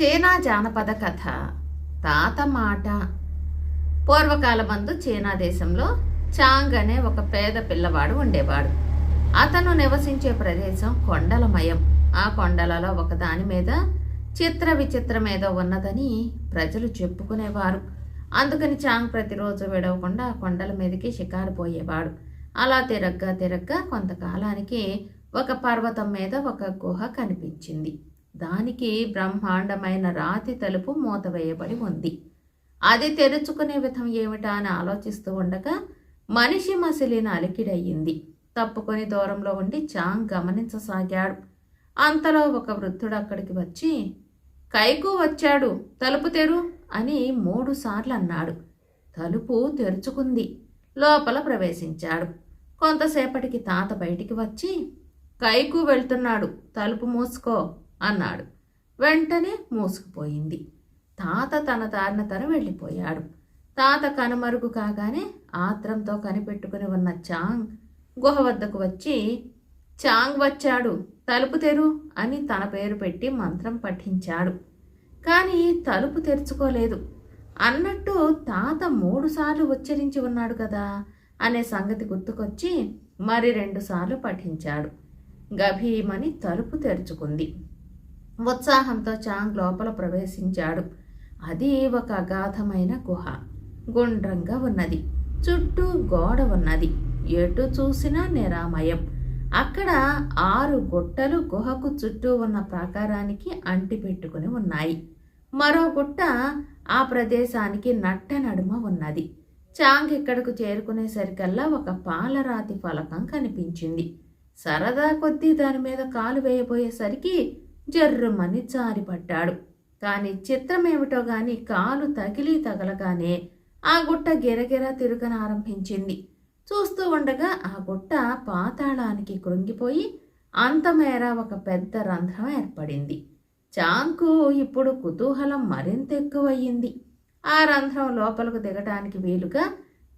చేనా జానపద కథ తాత మాట పూర్వకాలమందు చైనా దేశంలో చాంగ్ అనే ఒక పేద పిల్లవాడు ఉండేవాడు. అతను నివసించే ప్రదేశం కొండలమయం. ఆ కొండలలో ఒకదాని మీద చిత్ర విచిత్రమేదో ఉన్నదని ప్రజలు చెప్పుకునేవారు. అందుకని చాంగ్ ప్రతిరోజు విడవకుండా కొండల మీదకి షికారు పోయేవాడు. అలా తిరగ్గా తిరగ్గా కొంతకాలానికి ఒక పర్వతం మీద ఒక గుహ కనిపించింది. దానికి బ్రహ్మాండమైన రాతి తలుపు మూతవేయబడి ఉంది. అది తెరుచుకునే విధం ఏమిటా అని ఆలోచిస్తూ ఉండగా మనిషి మసిలిన అలికిడయ్యింది. తప్పుకొని దూరంలో ఉండి చాంగ్ గమనించసాగాడు. అంతలో ఒక వృద్ధుడు అక్కడికి వచ్చి కైకు వచ్చాడు తలుపు తెరు అని మూడుసార్లు అన్నాడు. తలుపు తెరుచుకుంది. లోపల ప్రవేశించాడు. కొంతసేపటికి తాత బయటికి వచ్చి కైకు వెళ్తున్నాడు తలుపు మూసుకో అన్నాడు. వెంటనే మూసుకుపోయింది. తాత తన దారిన తను వెళ్ళిపోయాడు. తాత కనుమరుగు కాగానే ఆత్రంతో కనిపెట్టుకుని ఉన్న చాంగ్ గుహ వద్దకు వచ్చి చాంగ్ వచ్చాడు తలుపు తెరు అని తన పేరు పెట్టి మంత్రం పఠించాడు. కానీ తలుపు తెరుచుకోలేదు. అన్నట్టు తాత మూడుసార్లు ఉచ్చరించి ఉన్నాడు కదా అనే సంగతి గుర్తుకొచ్చి మరి రెండుసార్లు పఠించాడు. గభీమని తలుపు తెరుచుకుంది. ఉత్సాహంతో చాంగ్ లోపల ప్రవేశించాడు. అది ఒక అగాధమైన గుహ. గుండ్రంగా ఉన్నది. చుట్టూ గోడ ఉన్నది. ఎటు చూసినా నిరామయం. అక్కడ ఆరు గుట్టలు గుహకు చుట్టూ ఉన్న ప్రాకారానికి అంటిపెట్టుకుని ఉన్నాయి. మరో గుట్ట ఆ ప్రదేశానికి నట్ట నడుమ ఉన్నది. చాంగ్ ఇక్కడకు చేరుకునేసరికల్లా ఒక పాలరాతి ఫలకం కనిపించింది. సరదా కొద్దీ దాని మీద కాలు వేయబోయేసరికి జర్రుమని జారిపడ్డాడు. కానీ చిత్రమేమిటో గాని కాలు తగిలి తగలగానే ఆ గుట్ట గిరగిర తిరగనారంభించింది చూస్తూ ఉండగా ఆ గుట్ట పాతాళానికి కృంగిపోయి అంతమేర ఒక పెద్ద రంధ్రం ఏర్పడింది. చాంకు ఇప్పుడు కుతూహలం మరింత ఎక్కువయ్యింది. ఆ రంధ్రం లోపలకు దిగటానికి వీలుగా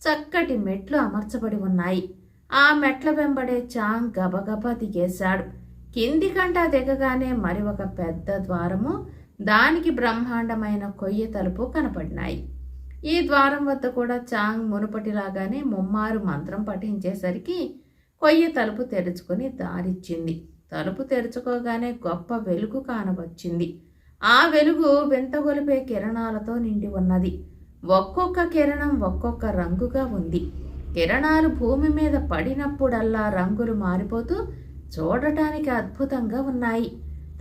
చక్కటి మెట్లు అమర్చబడి ఉన్నాయి. ఆ మెట్ల వెంబడే చాంగ్ గబగబా దిగేశాడు. కిందికంట దిగగానే మరి ఒక పెద్ద ద్వారము దానికి బ్రహ్మాండమైన కొయ్య తలుపు కనపడినాయి. ఈ ద్వారం వద్ద కూడా చాంగ్ మునుపటిలాగానే ముమ్మారు మంత్రం పఠించేసరికి కొయ్య తలుపు తెరుచుకొని దారిచ్చింది. తలుపు తెరుచుకోగానే గొప్ప వెలుగు కానవచ్చింది. ఆ వెలుగు వింతగొలిపే కిరణాలతో నిండి ఉన్నది. ఒక్కొక్క కిరణం ఒక్కొక్క రంగుగా ఉంది. కిరణాలు భూమి మీద పడినప్పుడల్లా రంగులు మారిపోతూ చూడటానికి అద్భుతంగా ఉన్నాయి.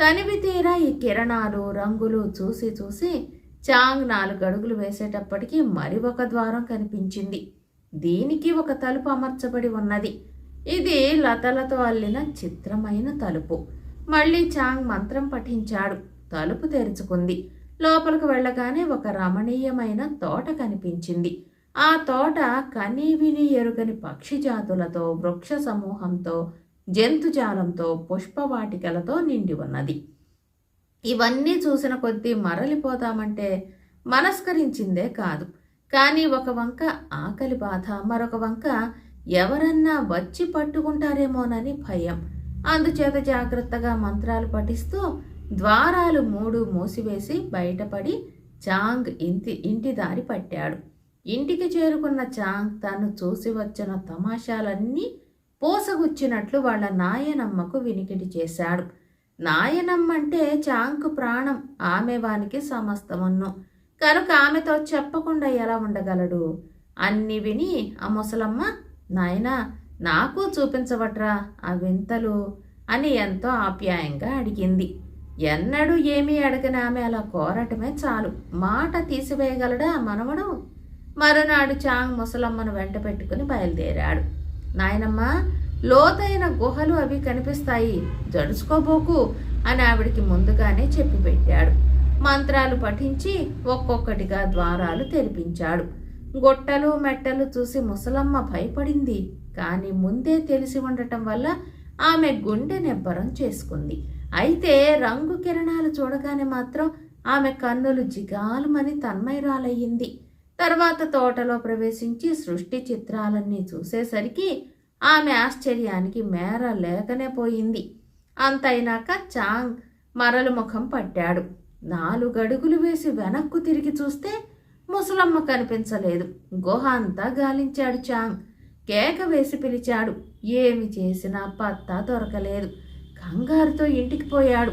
తనివి తీరా ఈ కిరణాలు రంగులు చూసి చూసి చాంగ్ నాలుగు అడుగులు వేసేటప్పటికీ మరి ఒక ద్వారం కనిపించింది. దీనికి ఒక తలుపు అమర్చబడి ఉన్నది. ఇది లతలతో అల్లిన చిత్రమైన తలుపు. మళ్ళీ చాంగ్ మంత్రం పఠించాడు. తలుపు తెరుచుకుంది. లోపలికి వెళ్ళగానే ఒక రమణీయమైన తోట కనిపించింది. ఆ తోట కనీవిని ఎరుగని పక్షి జాతులతో వృక్ష సమూహంతో జంతుజాలంతో పుష్పవాటికలతో నిండి ఉన్నది. ఇవన్నీ చూసిన కొద్దీ మరలిపోతామంటే మనస్కరించిందే కాదు. కానీ ఒక వంక ఆకలి బాధ మరొక వంక ఎవరన్నా వచ్చి పట్టుకుంటారేమోనని భయం. అందుచేత జాగ్రత్తగా మంత్రాలు పఠిస్తూ ద్వారాలు మూడు మూసివేసి బయటపడి చాంగ్ ఇంటి ఇంటి దారి పట్టాడు. ఇంటికి చేరుకున్న చాంగ్ తను చూసి వచ్చిన తమాషాలన్నీ పోసగుచ్చినట్లు వాళ్ళ నాయనమ్మకు వినికిడి చేశాడు. నాయనమ్మంటే చాంకు ప్రాణం ఆమె వానికి సమస్తమన్ను. కనుక ఆమెతో చెప్పకుండా ఎలా ఉండగలడు? అన్ని విని ఆ ముసలమ్మ నాయనా నాకు చూపించవట్రా ఆ వింతలు అని ఎంతో ఆప్యాయంగా అడిగింది. ఎన్నడూ ఏమీ అడగని ఆమె అలా కోరటమే చాలు. మాట తీసివేయగలడా మనవడు? మరునాడు చాంగ్ ముసలమ్మను వెంట పెట్టుకుని బయలుదేరాడు. నాయనమ్మ లోతైన గుహలు అవి కనిపిస్తాయి. జడుచుకోబోకు అని ఆవిడికి ముందుగానే చెప్పి పెట్టాడు. మంత్రాలు పఠించి ఒక్కొక్కటిగా ద్వారాలు తెరిపించాడు. గొట్టలు మెట్టలు చూసి ముసలమ్మ భయపడింది. కానీ ముందే తెలిసి ఉండటం వల్ల ఆమె గుండె నిబ్బరం చేసుకుంది. అయితే రంగు కిరణాలు చూడగానే మాత్రం ఆమె కన్నులు జిగాలుమని తన్మయరాలయ్యింది. తర్వాత తోటలో ప్రవేశించి సృష్టి చిత్రాలన్నీ చూసేసరికి ఆమె ఆశ్చర్యానికి మేర లేకనే పోయింది. అంతైనాక చాంగ్ మరలు ముఖం పట్టాడు. నాలుగడుగులు వేసి వెనక్కు తిరిగి చూస్తే ముసలమ్మ కనిపించలేదు. గుహ అంతా గాలించాడు చాంగ్. కేక వేసి పిలిచాడు. ఏమి చేసినా పత్తా దొరకలేదు. కంగారుతో ఇంటికి పోయాడు.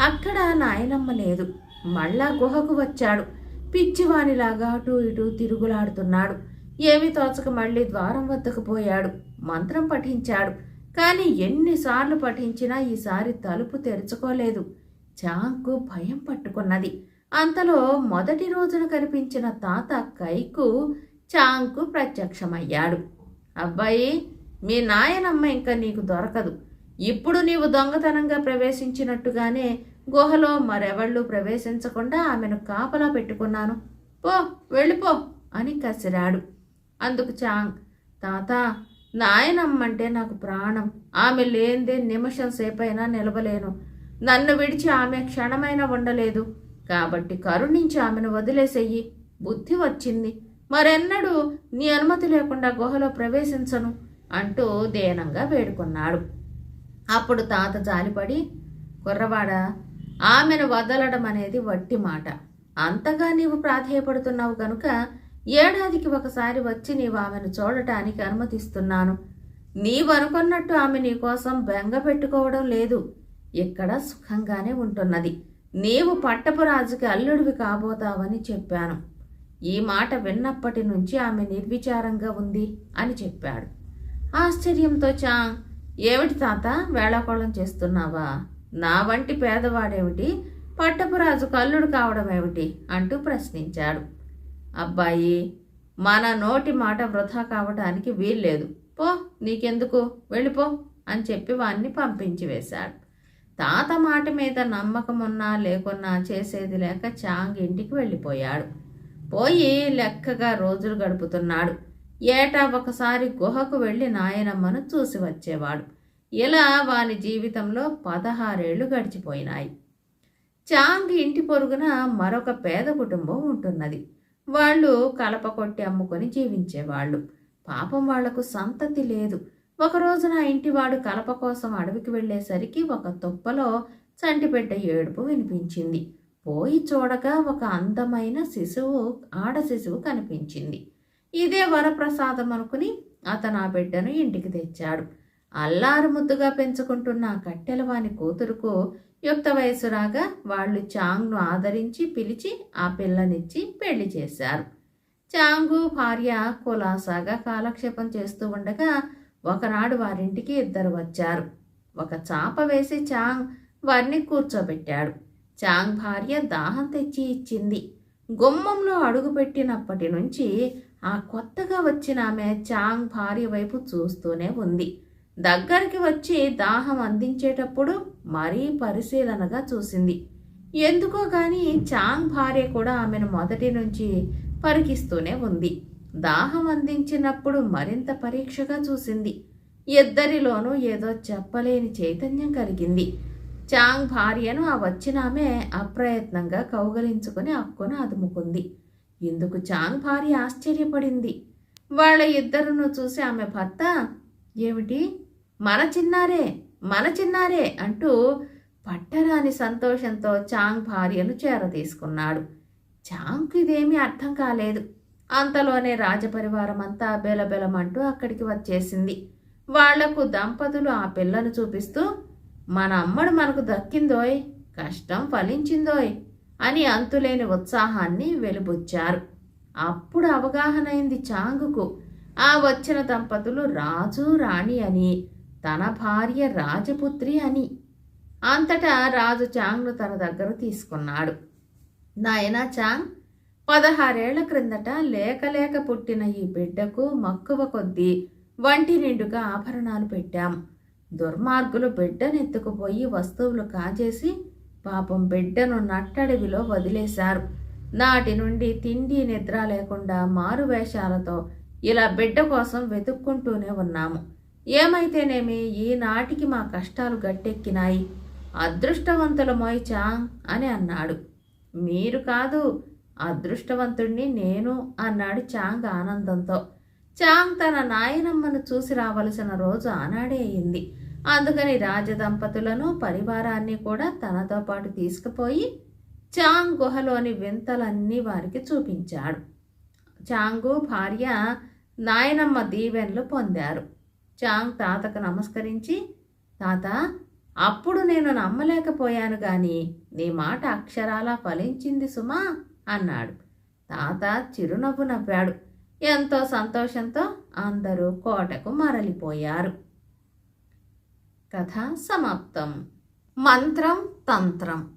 అక్కడ నాయనమ్మ లేదు. మళ్ళా గుహకు వచ్చాడు. పిచ్చివానిలాగా అటు ఇటు తిరుగులాడుతున్నాడు. ఏమి తోచక మళ్ళీ ద్వారం వద్దకు పోయాడు. మంత్రం పఠించాడు. కానీ ఎన్నిసార్లు పఠించినా ఈసారి తలుపు తెరుచుకోలేదు. చాంకు భయం పట్టుకున్నది. అంతలో మొదటి రోజున కనిపించిన తాత కైకు చాంకు ప్రత్యక్షమయ్యాడు. అబ్బాయి మీ నాయనమ్మ ఇంకా నీకు దొరకదు. ఇప్పుడు నీవు దొంగతనంగా ప్రవేశించినట్టుగానే గుహలో మరెవళ్ళు ప్రవేశించకుండా ఆమెను కాపలా పెట్టుకున్నాను. పో వెళ్ళిపో అని కసిరాడు. అందుకు చాంగ్ తాత నాయనమ్మంటే నాకు ప్రాణం. ఆమె లేనిదే నిమిషం సేపైనా నిలవలేను. నన్ను విడిచి ఆమె క్షణమైనా ఉండలేదు. కాబట్టి కరుణించి ఆమెను వదిలేసేయి. బుద్ధి వచ్చింది. మరెన్నడూ నీ అనుమతి లేకుండా గుహలో ప్రవేశించను అంటూ దేనంగా వేడుకున్నాడు. అప్పుడు తాత జాలిపడి కుర్రవాడా ఆమెను వదలడం అనేది వట్టి మాట. అంతగా నీవు ప్రాధేయపడుతున్నావు కనుక ఏడాదికి ఒకసారి వచ్చి నీవు ఆమెను చూడటానికి అనుమతిస్తున్నాను. నీవు అనుకున్నట్టు ఆమె నీ కోసం బెంగ పెట్టుకోవడం లేదు. ఇక్కడ సుఖంగానే ఉంటున్నది. నీవు పట్టపు రాజుకి అల్లుడివి కాబోతావని చెప్పాను. ఈ మాట విన్నప్పటి నుంచి ఆమె నిర్విచారంగా ఉంది అని చెప్పాడు. ఆశ్చర్యంతో చా ఏమిటి తాత వేళాకోళం చేస్తున్నావా? నా వంటి పేదవాడేమిటి? పట్టపురాజు కల్లుడు కావడం ఏమిటి అంటూ ప్రశ్నించాడు. అబ్బాయి మన నోటి మాట వృధా కావడానికి వీల్లేదు. పో నీకెందుకు? వెళ్ళిపో అని చెప్పి వాణ్ణి పంపించి వేశాడు. తాత మాట మీద నమ్మకం ఉన్నా లేకున్నా చేసేది లేక చాంగ్ ఇంటికి వెళ్ళిపోయాడు. పోయి లెక్కగా రోజులు గడుపుతున్నాడు. ఏటా ఒకసారి గుహకు వెళ్ళి నాయనమ్మను చూసి వచ్చేవాడు. ఇలా వాని జీవితంలో పదహారేళ్ళు గడిచిపోయినాయి. చాంగ్ ఇంటి పొరుగున మరొక పేద కుటుంబం ఉంటున్నది. వాళ్ళు కలప కొట్టి అమ్ముకొని జీవించేవాళ్ళు. పాపం వాళ్ళకు సంతతి లేదు. ఒకరోజున ఇంటివాడు కలప కోసం అడవికి వెళ్ళేసరికి ఒక తుప్పలో చంటిపెట్ట ఏడుపు వినిపించింది. పోయి చూడగా ఒక అందమైన శిశువు ఆడ శిశువు కనిపించింది. ఇదే వరప్రసాదం అనుకుని అతను ఆ బిడ్డను ఇంటికి తెచ్చాడు. అల్లారు ముద్దుగా పెంచుకుంటున్న కట్టెలవాని కూతురుకు యుక్త వయసు రాగా వాళ్ళు చాంగ్ను ఆదరించి పిలిచి ఆ పిల్లనిచ్చి పెళ్ళి చేశారు. చాంగు భార్య కులాసాగా కాలక్షేపం చేస్తూ ఉండగా ఒకనాడు వారింటికి ఇద్దరు వచ్చారు. ఒక చాప వేసి చాంగ్ వారిని కూర్చోబెట్టాడు. చాంగ్ భార్య దాహం తెచ్చి ఇచ్చింది. గుమ్మంలో అడుగుపెట్టినప్పటి నుంచి ఆ కొత్తగా వచ్చిన ఆమె చాంగ్ భార్య వైపు చూస్తూనే ఉంది. దగ్గరికి వచ్చి దాహం అందించేటప్పుడు మరీ పరిశీలనగా చూసింది. ఎందుకో గాని చాంగ్ భార్య కూడా ఆమెను మొదటి నుంచి పరికిస్తూనే ఉంది. దాహం అందించినప్పుడు మరింత పరీక్షగా చూసింది. ఇద్దరిలోనూ ఏదో చెప్పలేని చైతన్యం కలిగింది. చాంగ్ భార్యను ఆ వచ్చిన ఆమె అప్రయత్నంగా కౌగలించుకుని అక్కును అదుముకుంది. ఇందుకు చాంగ్ భార్య ఆశ్చర్యపడింది. వాళ్ళ ఇద్దరును చూసి ఆమె భర్త ఏమిటి? మన చిన్నారే మన చిన్నారే అంటూ పట్టరాని సంతోషంతో చాంగ్ భార్యను చేరతీసుకున్నాడు చాంగ్కు ఇదేమీ అర్థం కాలేదు. అంతలోనే రాజపరివారం అంతా బెలబెలమంటూ అక్కడికి వచ్చేసింది. వాళ్ళకు దంపతులు ఆ పిల్లను చూపిస్తూ మన అమ్మడు మనకు దక్కిందోయ్ కష్టం ఫలించిందోయ్ అని అంతులేని ఉత్సాహాన్ని వెలుబుచ్చారు. అప్పుడు అవగాహనైంది చాంగుకు. ఆ వచ్చిన దంపతులు రాజు రాణి అని తన భార్య రాజపుత్రి అని. అంతటా రాజు చాంగ్ను తన దగ్గర తీసుకున్నాడు. నాయనా చాంగ్ పదహారేళ్ళ క్రిందట లేక లేక పుట్టిన ఈ బిడ్డకు మక్కువ కొద్దీ వంటి నిండుగా ఆభరణాలు పెట్టాం. దుర్మార్గులు బిడ్డనెత్తుకుపోయి వస్తువులు కాజేసి పాపం బిడ్డను నట్టడవిలో వదిలేశారు. నాటి నుండి తిండి నిద్ర లేకుండా మారువేషాలతో ఇలా బిడ్డ కోసం వెతుక్కుంటూనే ఉన్నాము. ఏమైతేనేమి? ఈనాటికి మా కష్టాలు గట్టెక్కినాయి. అదృష్టవంతుల మోయిచా అని అన్నాడు. మీరు కాదు అదృష్టవంతుణ్ణి నేను అన్నాడు చాంగ్ ఆనందంతో. చాంగ్ తన నాయనమ్మను చూసి రావలసిన రోజు ఆనాడే అయింది. అందుకని రాజదంపతులను పరివారాన్ని కూడా తనతో పాటు తీసుకుపోయి చాంగ్ గుహలోని వింతలన్నీ వారికి చూపించాడు. చాంగు భార్య నాయనమ్మ దీవెనలు పొందారు. చాంగ్ తాతకు నమస్కరించి తాత అప్పుడు నేను నమ్మలేకపోయాను గాని నీ మాట అక్షరాలా ఫలించింది సుమా అన్నాడు. తాత చిరునవ్వు నవ్వాడు. ఎంతో సంతోషంతో అందరూ కోటకు మరలిపోయారు. కథ సమాప్తం. మంత్రం తంత్రం.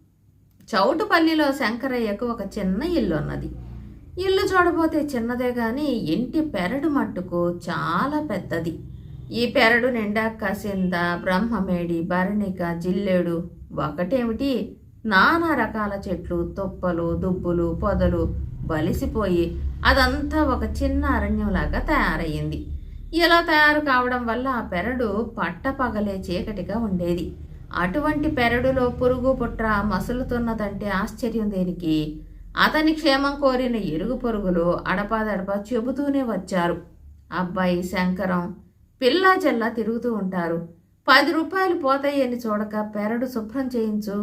చౌటుపల్లిలో శంకరయ్యకు ఒక చిన్న ఇల్లు ఉన్నది ఇల్లు చూడబోతే చిన్నదే గాని ఇంటి పెరడు మట్టుకు చాలా పెద్దది. ఈ పెరడు నిండా కసింద బ్రహ్మమేడి భరణిక జిల్లేడు. ఒకటేమిటి? నానా రకాల చెట్లు తుప్పలు దుబ్బులు పొదలు బలిసిపోయి అదంతా ఒక చిన్న అరణ్యంలాగా తయారయ్యింది. ఇలా తయారు కావడం వల్ల ఆ పెరడు పట్టపగలే చీకటిగా ఉండేది. అటువంటి పెరడులో పురుగు పుట్ర మసులుతున్నదంటే ఆశ్చర్యం దేనికి? అతని క్షేమం కోరిన ఎరుగు పొరుగులు అడపాదడపా చెబుతూనే వచ్చారు. అబ్బాయి శంకరం పిల్లా చెల్లా తిరుగుతూ ఉంటారు. పది రూపాయలు పోతాయని చూడక పెరడు శుభ్రం చేయించు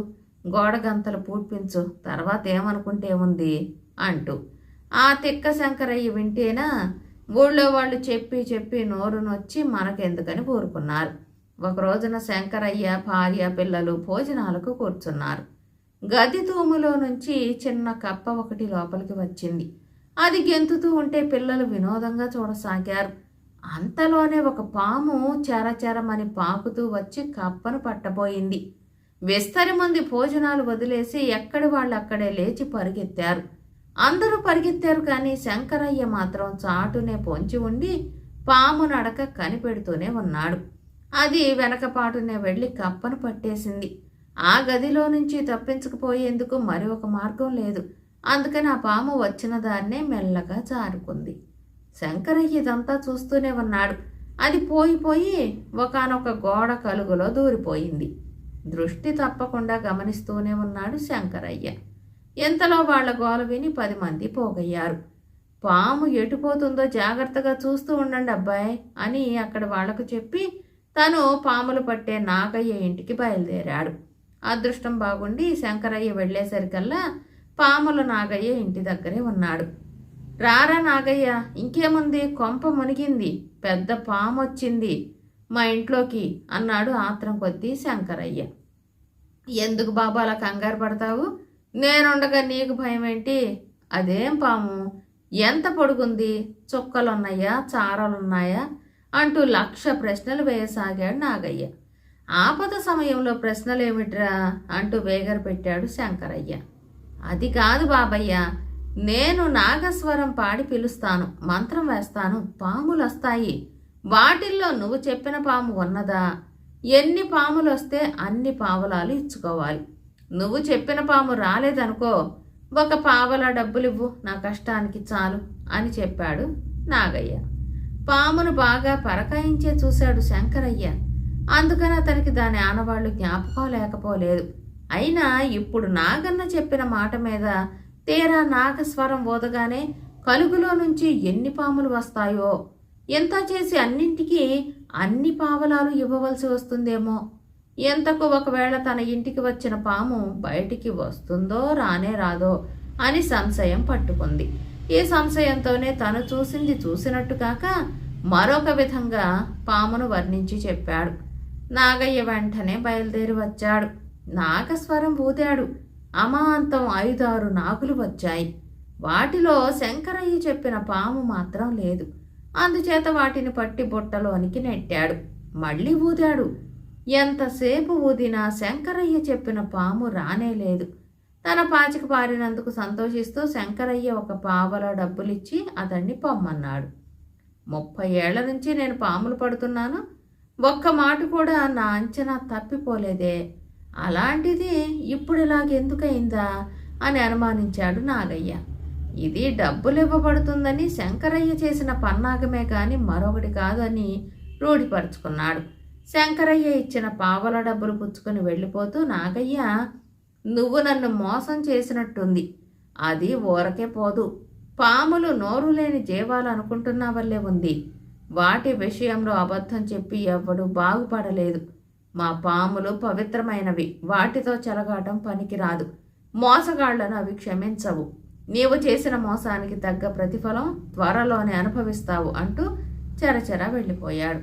గోడగంతలు పూడ్పించు తర్వాత ఏమనుకుంటే ఉంది అంటూ. ఆ తిక్క శంకరయ్య వింటేనా ఊళ్ళో వాళ్ళు చెప్పి చెప్పి నోరునొచ్చి మనకెందుకని కోరుకున్నారు ఒక రోజున శంకరయ్య భార్య పిల్లలు భోజనాలకు కూర్చున్నారు. గది తూములో నుంచి చిన్న కప్ప ఒకటి లోపలికి వచ్చింది. అది గెంతుతూ ఉంటే పిల్లలు వినోదంగా చూడసాగారు. అంతలోనే ఒక పాము చారచారమని పాకుతూ వచ్చి కప్పను పట్టబోయింది. విస్తరి మంది భోజనాలు వదిలేసి ఎక్కడి వాళ్ళు అక్కడే లేచి పరిగెత్తారు. అందరూ పరిగెత్తారు కానీ శంకరయ్య మాత్రం చాటునే పొంచి ఉండి పాము నడక కనిపెడుతూనే ఉన్నాడు. అది వెనకపాటునే వెళ్ళి కప్పను పట్టేసింది. ఆ గదిలో నుంచి తప్పించకపోయేందుకు మరి ఒక మార్గం లేదు. అందుకని ఆ పాము వచ్చిన దాన్నే మెల్లగా జారుకుంది శంకరయ్య ఇదంతా చూస్తూనే ఉన్నాడు. అది పోయి పోయి ఒకనొక గోడ కలుగులో దూరిపోయింది. దృష్టి తప్పకుండా గమనిస్తూనే ఉన్నాడు శంకరయ్య. ఎంతలో వాళ్ళ గోల విని పది మంది పోగయ్యారు. పాము ఎటుపోతుందో జాగ్రత్తగా చూస్తూ ఉండండి అబ్బాయి అని అక్కడ వాళ్ళకు చెప్పి తను పాములు పట్టే నాగయ్య ఇంటికి బయలుదేరాడు. అదృష్టం బాగుండి శంకరయ్య వెళ్ళేసరికల్లా పాముల నాగయ్య ఇంటి దగ్గరే ఉన్నాడు. రారా నాగయ్య ఇంకేముంది? కొంప మునిగింది. పెద్ద పాము వచ్చింది మా ఇంట్లోకి అన్నాడు ఆత్రం కొద్దీ శంకరయ్య. ఎందుకు బాబు అలా కంగారు పడతావు? నేనుండగా నీకు భయం ఏంటి అదేం పాము? ఎంత పొడుగుంది? చుక్కలున్నాయా? చారలున్నాయా? అంటూ లక్ష ప్రశ్నలు వేయసాగాడు నాగయ్య. ఆపద సమయంలో ప్రశ్నలేమిట్రా? అంటూ వేగర పెట్టాడు శంకరయ్య. అది కాదు బాబయ్య. నేను నాగస్వరం పాడి పిలుస్తాను మంత్రం వేస్తాను పాములు వస్తాయి వాటిల్లో నువ్వు చెప్పిన పాము ఉన్నదా? ఎన్ని పాములు వస్తే అన్ని పావులాలు ఇచ్చుకోవాలి. నువ్వు చెప్పిన పాము రాలేదనుకో ఒక పావల డబ్బులివ్వు నా కష్టానికి చాలు అని చెప్పాడు నాగయ్య. పామును బాగా పరకాయించే చూశాడు శంకరయ్య. అందుకని అతనికి దాని ఆనవాళ్ళు జ్ఞాపకం లేకపోలేదు. అయినా ఇప్పుడు నాగన్న చెప్పిన మాట మీద తీరా నాగస్వరం ఓదగానే కలుగులో నుంచి ఎన్ని పాములు వస్తాయో? ఎంత చేసి అన్నింటికీ అన్ని పావలాలు ఇవ్వవలసి వస్తుందేమో? ఎంతకు ఒకవేళ తన ఇంటికి వచ్చిన పాము బయటికి వస్తుందో రానే రాదో అని సంశయం పట్టుకుంది. ఈ సంశయంతోనే తను చూసింది చూసినట్టు కాక మరొక విధంగా పామును వర్ణించి చెప్పాడు. నాగయ్య వెంటనే బయలుదేరి వచ్చాడు. నాగస్వరం ఊదాడు. అమాంతం ఐదారు నాగులు వచ్చాయి. వాటిలో శంకరయ్య చెప్పిన పాము మాత్రం లేదు. అందుచేత వాటిని పట్టి బుట్టలోనికి నెట్టాడు. మళ్ళీ ఊదాడు. ఎంతసేపు ఊదినా శంకరయ్య చెప్పిన పాము రానేలేదు తన పాచిక పారినందుకు సంతోషిస్తూ శంకరయ్య ఒక పావల డబ్బులిచ్చి అతన్ని పొమ్మన్నాడు. ముప్పై ఏళ్ళ నుంచి నేను పాములు పడుతున్నాను. ఒక్క మాట కూడా నా అంచనా తప్పిపోలేదే. అలాంటిది ఇప్పుడు ఇలాగెందుకయిందా అని అనుమానించాడు నాగయ్య. ఇది డబ్బులు ఇవ్వబడుతుందని శంకరయ్య చేసిన పన్నాగమే కాని మరొకటి కాదని రూఢిపరుచుకున్నాడు. శంకరయ్య ఇచ్చిన పావల డబ్బులు పుచ్చుకొని వెళ్ళిపోతూ నాగయ్య నువ్వు నన్ను మోసం చేసినట్టుంది. అది ఊరకే పోదు. పాములు నోరు లేని జీవాలు అనుకుంటున్నా వల్లే ఉంది. వాటి విషయంలో అబద్ధం చెప్పి ఎవ్వడు బాగుపడలేదు. మా పాములు పవిత్రమైనవి. వాటితో చెలగాటం పనికిరాదు. మోసగాళ్ళను అవి క్షమించవు. నీవు చేసిన మోసానికి తగ్గ ప్రతిఫలం త్వరలోనే అనుభవిస్తావు అంటూ చెరచెర వెళ్ళిపోయాడు.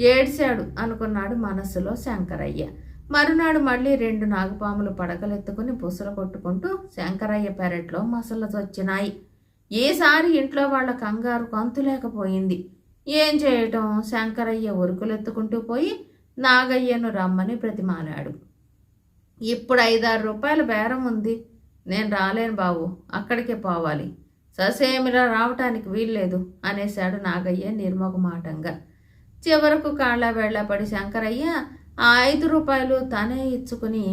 ఏడ్చాడు అనుకున్నాడు మనస్సులో శంకరయ్య. మరునాడు మళ్ళీ రెండు నాగుపాములు పడకలెత్తుకుని బుసలు కొట్టుకుంటూ శంకరయ్య పెరట్లో మసలతొచ్చినాయి ఈసారి ఇంట్లో వాళ్ళ కంగారు కంతులేకపోయింది. ఏం చేయటం? శంకరయ్య ఉరుకులెత్తుకుంటూ పోయి నాగయ్యను రమ్మని ప్రతిమాలాడు. ఇప్పుడు ఐదారు రూపాయల బేరం ఉంది. నేను రాలేను బాబు అక్కడికే పోవాలి. ససేమిరా రావటానికి వీల్లేదు అనేశాడు నాగయ్య నిర్మోగమాటంగా చివరకు కాళ్ళ వెళ్ళపడి శంకరయ్య ఆ ఐదు రూపాయలు తనే ఇచ్చుకుని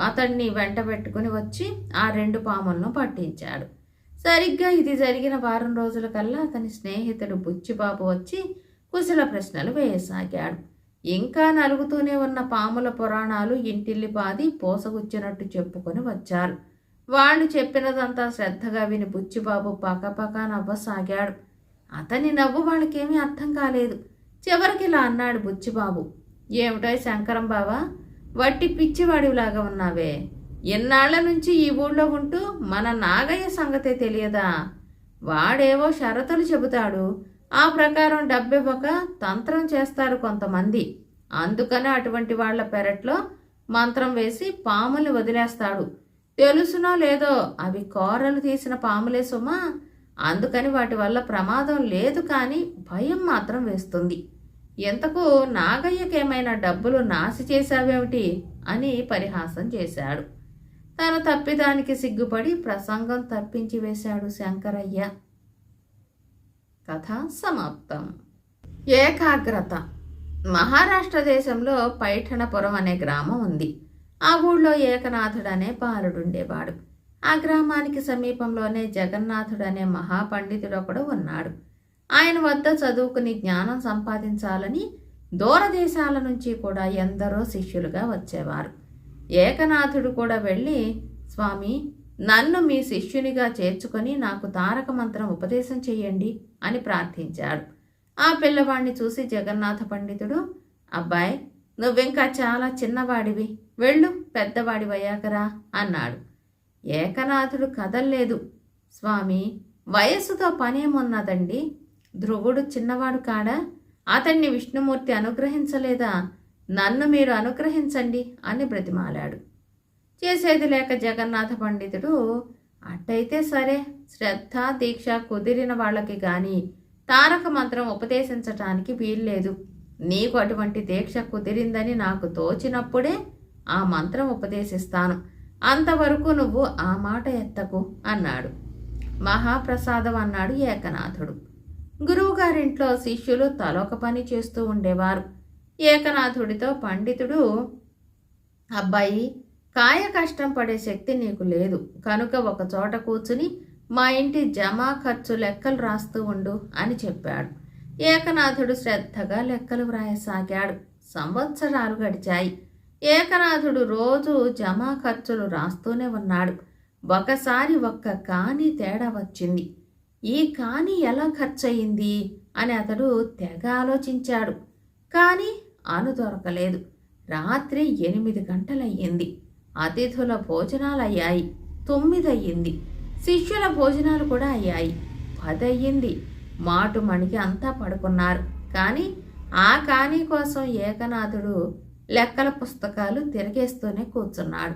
అతన్ని వెంట పెట్టుకుని వచ్చి ఆ రెండు పాములను పట్టించాడు. సరిగ్గా ఇది జరిగిన వారం రోజుల కల్లా అతని స్నేహితుడు బుచ్చిబాబు వచ్చి కుశల ప్రశ్నలు వేయసాగాడు. ఇంకా నలుగుతూనే ఉన్న పాముల పురాణాలు ఇంటిల్లి పాది పోసగుచ్చినట్టు చెప్పుకొని వచ్చారు. వాళ్ళు చెప్పినదంతా శ్రద్ధగా విని బుచ్చిబాబు పకపక నవ్వసాగాడు. అతని నవ్వు వాళ్ళకేమీ అర్థం కాలేదు. చివరికి ఇలా అన్నాడు బుచ్చిబాబు. ఏమిటో శంకరం బావా వట్టి పిచ్చివాడిలాగా ఉన్నావే. ఎన్నాళ్ళ నుంచి ఈ ఊళ్ళో ఉంటూ మన నాగయ్య సంగతే తెలియదా? వాడేవో షరతులు చెబుతాడు. ఆ ప్రకారం డబ్బివ్వక తంత్రం చేస్తారు కొంతమంది. అందుకని అటువంటి వాళ్ళ పెరట్లో మంత్రం వేసి పాముల్ని వదిలేస్తాడు. తెలుసునో లేదో అవి కోరలు తీసిన పాములే సుమా. అందుకని వాటి వల్ల ప్రమాదం లేదు కానీ భయం మాత్రం వేస్తుంది. ఎంతకు నాగయ్యకేమైనా డబ్బులు నాసి చేశావేమిటి? అని పరిహాసం చేశాడు. తను తప్పిదానికి సిగ్గుపడి ప్రసంగం తప్పించి వేశాడు శంకరయ్య. కథ సమాప్తం. ఏకాగ్రత. మహారాష్ట్ర దేశంలో పైఠణపురం అనే గ్రామం ఉంది. ఆ ఊళ్ళో ఏకనాథుడు అనే బాలుడుండేవాడు ఆ గ్రామానికి సమీపంలోనే జగన్నాథుడు అనే మహాపండితుడు ఒకడు ఉన్నాడు. ఆయన వద్ద చదువుకుని జ్ఞానం సంపాదించాలని దూరదేశాల నుంచి కూడా ఎందరో శిష్యులుగా వచ్చేవారు. ఏకనాథుడు కూడా వెళ్ళి స్వామి నన్ను మీ శిష్యునిగా చేర్చుకొని నాకు తారక మంత్రం ఉపదేశం చేయండి అని ప్రార్థించాడు. ఆ పిల్లవాణ్ణి చూసి జగన్నాథ పండితుడు అబ్బాయి నువ్వింకా చాలా చిన్నవాడివి. వెళ్ళు పెద్దవాడివయ్యాకరా అన్నాడు. ఏకనాథుడు కదల్లేదు. స్వామి వయస్సుతో పనేమున్నదండి? ధ్రువుడు చిన్నవాడు కాడా? అతన్ని విష్ణుమూర్తి అనుగ్రహించలేదా? నన్ను మీరు అనుగ్రహించండి అని బ్రతిమాలాడు. చేసేది లేక జగన్నాథ పండితుడు అట్టయితే సరే శ్రద్ధ దీక్ష కుదిరిన వాళ్ళకి కానీ తారక మంత్రం ఉపదేశించటానికి వీల్లేదు. నీకు అటువంటి దీక్ష కుదిరిందని నాకు తోచినప్పుడే ఆ మంత్రం ఉపదేశిస్తాను. అంతవరకు నువ్వు ఆ మాట ఎత్తకు అన్నాడు. మహాప్రసాదం అన్నాడు ఏకనాథుడు. గురువుగారింట్లో శిష్యులు తలొక పని చేస్తూ ఉండేవారు. ఏకనాథుడితో పండితుడు అబ్బాయి కాయ కష్టం పడే శక్తి నీకు లేదు. కనుక ఒక చోట కూర్చుని మా ఇంటి జమా ఖర్చు లెక్కలు రాస్తూ ఉండు అని చెప్పాడు. ఏకనాథుడు శ్రద్ధగా లెక్కలు వ్రాయసాగాడు. సంవత్సరాలు గడిచాయి. ఏకనాథుడు రోజు జమా ఖర్చులు రాస్తూనే ఉన్నాడు. ఒకసారి ఒక్క కాని తేడా వచ్చింది. ఈ కాని ఎలా ఖర్చయింది? అని అతడు తెగ ఆలోచించాడు. కానీ అను దొరకలేదు. రాత్రి ఎనిమిది గంటలయ్యింది. అతిథుల భోజనాలయ్యాయి. తొమ్మిదయ్యింది. శిష్యుల భోజనాలు కూడా అయ్యాయి. పదయ్యింది. మాటు మణికి అంతా పడుకున్నారు. కానీ ఆ కాని కోసం ఏకనాథుడు లెక్కల పుస్తకాలు తిరగేస్తూనే కూర్చున్నాడు.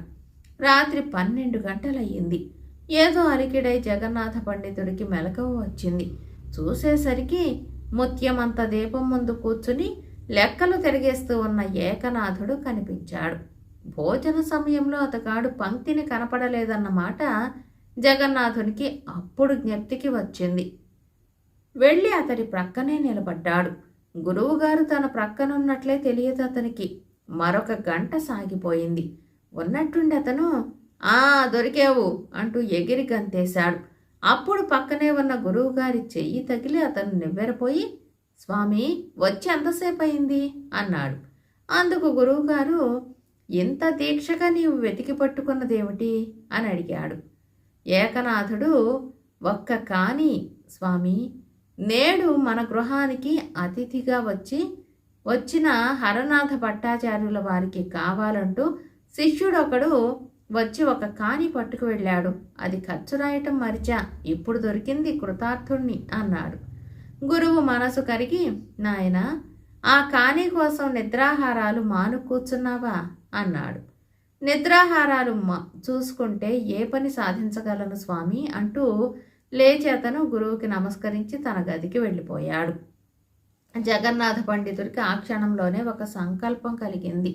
రాత్రి పన్నెండు గంటలయ్యింది. ఏదో అలికిడై జగన్నాథ పండితుడికి మెలకువ వచ్చింది. చూసేసరికి ముత్యమంత దీపం ముందు కూర్చుని లెక్కలు తిరిగేస్తూ ఉన్న ఏకనాథుడు కనిపించాడు. భోజన సమయంలో అతగాడు పంక్తిని కనపడలేదన్నమాట జగన్నాథునికి అప్పుడు జ్ఞప్తికి వచ్చింది. వెళ్ళి అతడి ప్రక్కనే నిలబడ్డాడు. గురువుగారు తన ప్రక్కనున్నట్లే తెలియదు అతనికి. మరొక గంట సాగిపోయింది. ఉన్నట్టుండి అతను ఆ దొరికావు అంటూ ఎగిరి గంతేశాడు. అప్పుడు పక్కనే ఉన్న గురువుగారి చెయ్యి తగిలి అతను నివ్వెరపోయి స్వామి వచ్చి ఎంతసేపు అయింది అన్నాడు. అందుకు గురువుగారు ఇంత దీక్షగా నీవు వెతికి పట్టుకున్నదేమిటి? అని అడిగాడు. ఏకనాథుడు ఒక్క కాని స్వామి నేడు మన గృహానికి అతిథిగా వచ్చి వచ్చిన హరనాథ భట్టాచార్యుల వారికి కావాలంటూ శిష్యుడొకడు వచ్చి ఒక కాని పట్టుకు వెళ్ళాడు. అది ఖర్చు రాయటం మరిచా? ఇప్పుడు దొరికింది కృతార్థుణ్ణి అన్నాడు. గురువు మనసు కరిగి నాయన ఆ కాని కోసం నిద్రాహారాలు మాను కూర్చున్నావా అన్నాడు. నిద్రాహారాలు చూసుకుంటే ఏ పని సాధించగలను స్వామి? అంటూ లేచి అతను గురువుకి నమస్కరించి తన గదికి వెళ్ళిపోయాడు. జగన్నాథ పండితుడికి ఆ క్షణంలోనే ఒక సంకల్పం కలిగింది.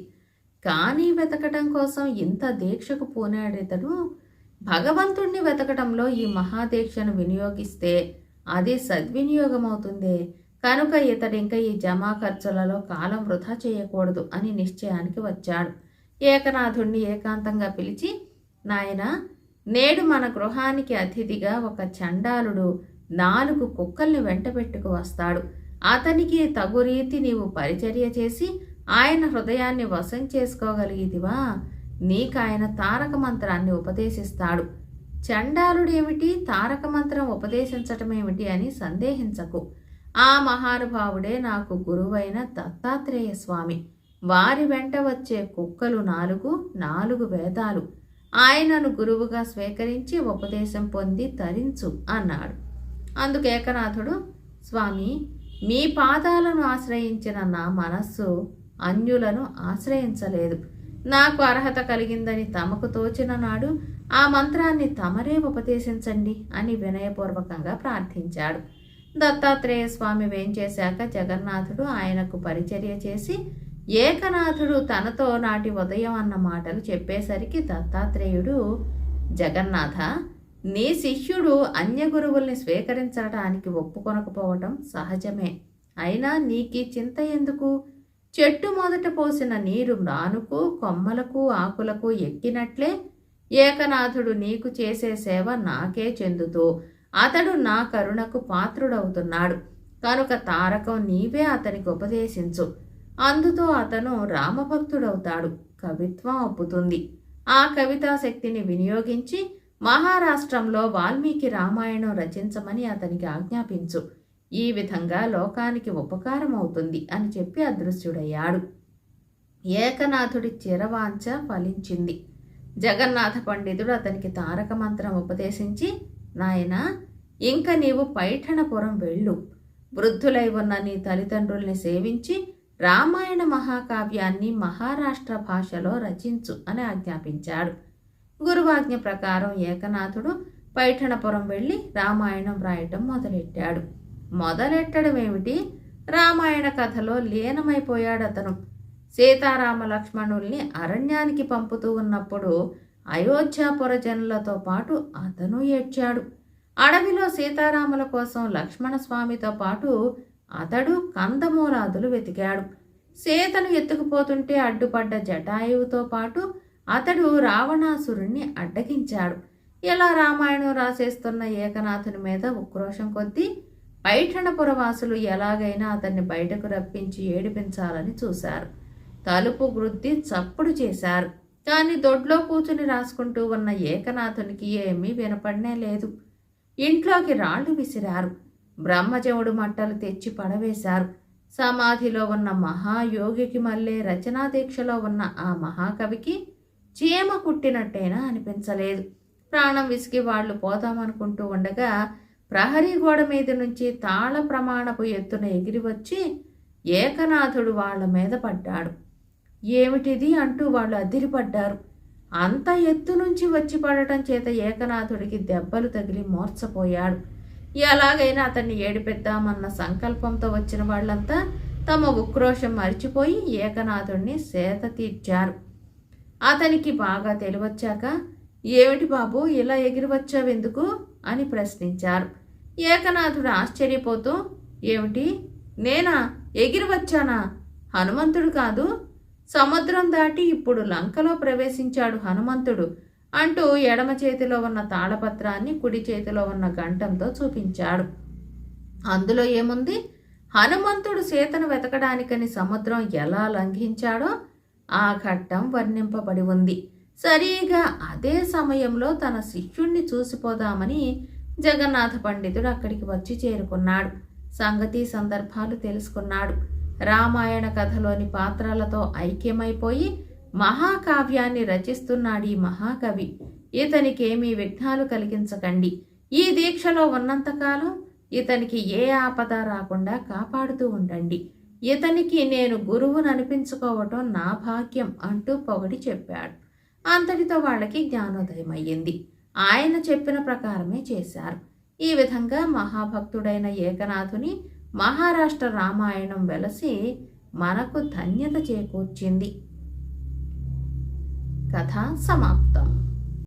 కానీ వెతకటం కోసం ఇంత దీక్షకు పూనాడితను భగవంతుణ్ణి వెతకటంలో ఈ మహాదీక్షను వినియోగిస్తే అది సద్వినియోగమవుతుంది? కనుక ఇతడు ఇంకా ఈ జమా ఖర్చులలో కాలం వృధా చేయకూడదు అని నిశ్చయానికి వచ్చాడు. ఏకనాథుణ్ణి ఏకాంతంగా పిలిచి నాయన నేడు మన గృహానికి అతిథిగా ఒక చండాలుడు నాలుగు కుక్కల్ని వెంటబెట్టుకు వస్తాడు. అతనికి తగు రీతి నీవు పరిచర్య చేసి ఆయన హృదయాన్ని వశం చేసుకోగలిగితివా? నీకాయన తారక మంత్రాన్ని ఉపదేశిస్తాడు. చండాలుడేమిటి? తారక మంత్రం ఉపదేశించటమేమిటి అని సందేహించకు. ఆ మహానుభావుడే నాకు గురువైన దత్తాత్రేయ స్వామి. వారి వెంట వచ్చే కుక్కలు నాలుగు నాలుగు వేదాలు. ఆయనను గురువుగా స్వీకరించి ఉపదేశం పొంది తరించు అన్నాడు. అందుకు ఏకనాథుడు స్వామి మీ పాదాలను ఆశ్రయించిన నా మనస్సు అన్యులను ఆశ్రయించలేదు. నాకు అర్హత కలిగిందని తమకు తోచిన నాడు ఆ మంత్రాన్ని తమరే ఉపదేశించండి అని వినయపూర్వకంగా ప్రార్థించాడు. దత్తాత్రేయ స్వామి వేంచేశాక జగన్నాథుడు ఆయనకు పరిచర్య చేసి ఏకనాథుడు తనతో నాటి ఉదయం అన్న మాటలు చెప్పేసరికి దత్తాత్రేయుడు జగన్నాథ నీ శిష్యుడు అన్య గురువుల్ని స్వీకరించడానికి ఒప్పుకొనకపోవటం సహజమే. అయినా నీకీ చింత ఎందుకు? చెట్టు మొదట పోసిన నీరు మ్రానుకు కొమ్మలకు ఆకులకు ఎక్కినట్లే ఏకనాథుడు నీకు చేసే సేవ నాకే చెందుతూ అతడు నా కరుణకు పాత్రుడవుతున్నాడు. కనుక తారకం నీవే అతనికి ఉపదేశించు. అందుతో అతను రామభక్తుడవుతాడు. కవిత్వం ఒప్పుతుంది. ఆ కవితా శక్తిని వినియోగించి మహారాష్ట్రంలో వాల్మీకి రామాయణం రచించమని అతనికి ఆజ్ఞాపించు. ఈ విధంగా లోకానికి ఉపకారం అవుతుంది అని చెప్పి అదృశ్యుడయ్యాడు. ఏకనాథుడి చిరవాంఛ ఫలించింది. జగన్నాథ పండితుడు అతనికి తారక మంత్రం ఉపదేశించి నాయన ఇంక నీవు పైఠణపురం వెళ్ళు. వృద్ధులై ఉన్న నీ తల్లిదండ్రుల్ని సేవించి రామాయణ మహాకావ్యాన్ని మహారాష్ట్ర భాషలో రచించు అని ఆజ్ఞాపించాడు. గురువాజ్ఞ ప్రకారం ఏకనాథుడు పైఠణపురం వెళ్ళి రామాయణం రాయటం మొదలెట్టాడు. మొదలెట్టడం ఏమిటి? రామాయణ కథలో లీనమైపోయాడు అతను. సీతారామ లక్ష్మణుల్ని అరణ్యానికి పంపుతూ ఉన్నప్పుడు అయోధ్యాపుర జనులతో పాటు అతను ఏడ్చాడు. అడవిలో సీతారాముల కోసం లక్ష్మణ స్వామితో పాటు అతడు కందమూలాదులు వెతికాడు. సీతను ఎత్తుకుపోతుంటే అడ్డుపడ్డ జటాయువుతో పాటు అతడు రావణాసురుణ్ణి అడ్డగించాడు. ఇలా రామాయణం రాసేస్తున్న ఏకనాథుని మీద ఉక్రోషం కొద్దీ పైఠణపురవాసులు ఎలాగైనా అతన్ని బయటకు రప్పించి ఏడిపించాలని చూశారు. తలుపు వృద్ధి చప్పుడు చేశారు. కానీ దొడ్లో కూర్చుని రాసుకుంటూ ఉన్న ఏకనాథునికి ఏమీ వినపడనే లేదు. ఇంట్లోకి రాళ్ళు విసిరారు. బ్రహ్మజవుడు మట్టలు తెచ్చి పడవేశారు. సమాధిలో ఉన్న మహాయోగికి మళ్ళీ రచనా దీక్షలో ఉన్న ఆ మహాకవికి చీమ కుట్టినట్టేనా అనిపించలేదు. ప్రాణం విసిగి వాళ్ళు పోదామనుకుంటూ ఉండగా ప్రహరీ గోడ మీద నుంచి తాళ ప్రమాణపు ఎత్తున ఎగిరి వచ్చి ఏకనాథుడు వాళ్ళ మీద పడ్డాడు. ఏమిటిది అంటూ వాళ్ళు అదిరిపడ్డారు. అంత ఎత్తు నుంచి వచ్చి పడటం చేత ఏకనాథుడికి దెబ్బలు తగిలి మోర్చపోయాడు. ఎలాగైనా అతన్ని ఏడిపెద్దామన్న సంకల్పంతో వచ్చిన వాళ్ళంతా తమ ఉక్రోషం మరిచిపోయి ఏకనాథుడిని సేత తీర్చారు. అతనికి బాగా తెలివచ్చాక ఏమిటి బాబు ఇలా ఎగిరివచ్చావెందుకు? అని ప్రశ్నించారు. ఏకనాథుడు ఆశ్చర్యపోతూ ఏమిటి? నేనా? ఎగిరివచ్చానా? హనుమంతుడు కాదు. సముద్రం దాటి ఇప్పుడు లంకలో ప్రవేశించాడు హనుమంతుడు. అంటూ ఎడమ చేతిలో ఉన్న తాళపత్రాన్ని కుడి చేతిలో ఉన్న గంటంతో చూపించాడు. అందులో ఏముంది? హనుమంతుడు సీతను వెతకడానికని సముద్రం ఎలా లంఘించాడో ఆ ఘట్టం వర్ణింపబడి ఉంది. సరిగా అదే సమయంలో తన శిష్యుణ్ణి చూసిపోదామని జగన్నాథ పండితుడు అక్కడికి వచ్చి చేరుకున్నాడు. సంగతి సందర్భాలు తెలుసుకున్నాడు. రామాయణ కథలోని పాత్రలతో ఐక్యమైపోయి మహాకావ్యాన్ని రచిస్తున్నాడు ఈ మహాకవి. ఇతనికేమీ విఘ్నాలు కలిగించకండి. ఈ దీక్షలో ఉన్నంతకాలం ఇతనికి ఏ ఆపద రాకుండా కాపాడుతూ ఉండండి. ఇతనికి నేను గురువును అనిపించుకోవటం నా భాగ్యం అంటూ పొగడి చెప్పాడు. అంతటితో వాళ్ళకి జ్ఞానోదయం అయ్యింది. ఆయన చెప్పిన ప్రకారమే చేశారు. ఈ విధంగా మహాభక్తుడైన ఏకనాథుని మహారాష్ట్ర రామాయణం వెలసి మనకు ధన్యత చేకూర్చింది. కథ సమాప్తం